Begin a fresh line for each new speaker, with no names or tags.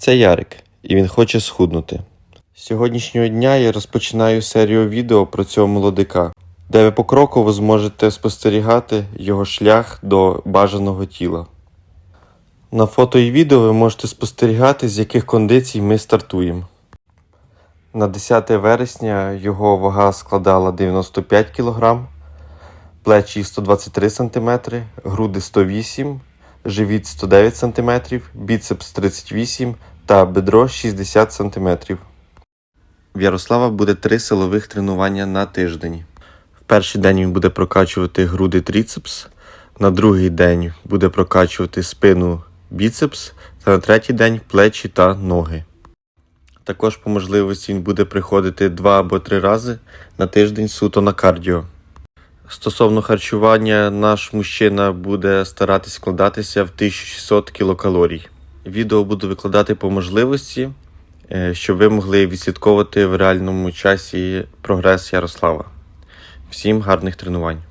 Це Ярик, і він хоче схуднути. З сьогоднішнього дня я розпочинаю серію відео про цього молодика, де ви покроково зможете спостерігати його шлях до бажаного тіла. На фото і відео ви можете спостерігати, з яких кондицій ми стартуємо. На 10 вересня його вага складала 95 кг, плечі 123 см, груди 108 живіт 109 см, біцепс 38 та бедро 60 см. В Ярослава буде три силових тренування на тиждень. В перший день він буде прокачувати груди тріцепс, на другий день буде прокачувати спину біцепс, та на третій день плечі та ноги. Також по можливості він буде приходити два або три рази на тиждень суто на кардіо. Стосовно харчування, наш мужчина буде старатись вкладатися в 1600 кілокалорій. Відео буду викладати по можливості, е, щоб ви могли відслідковувати в реальному часі прогрес Ярослава. Всім гарних тренувань!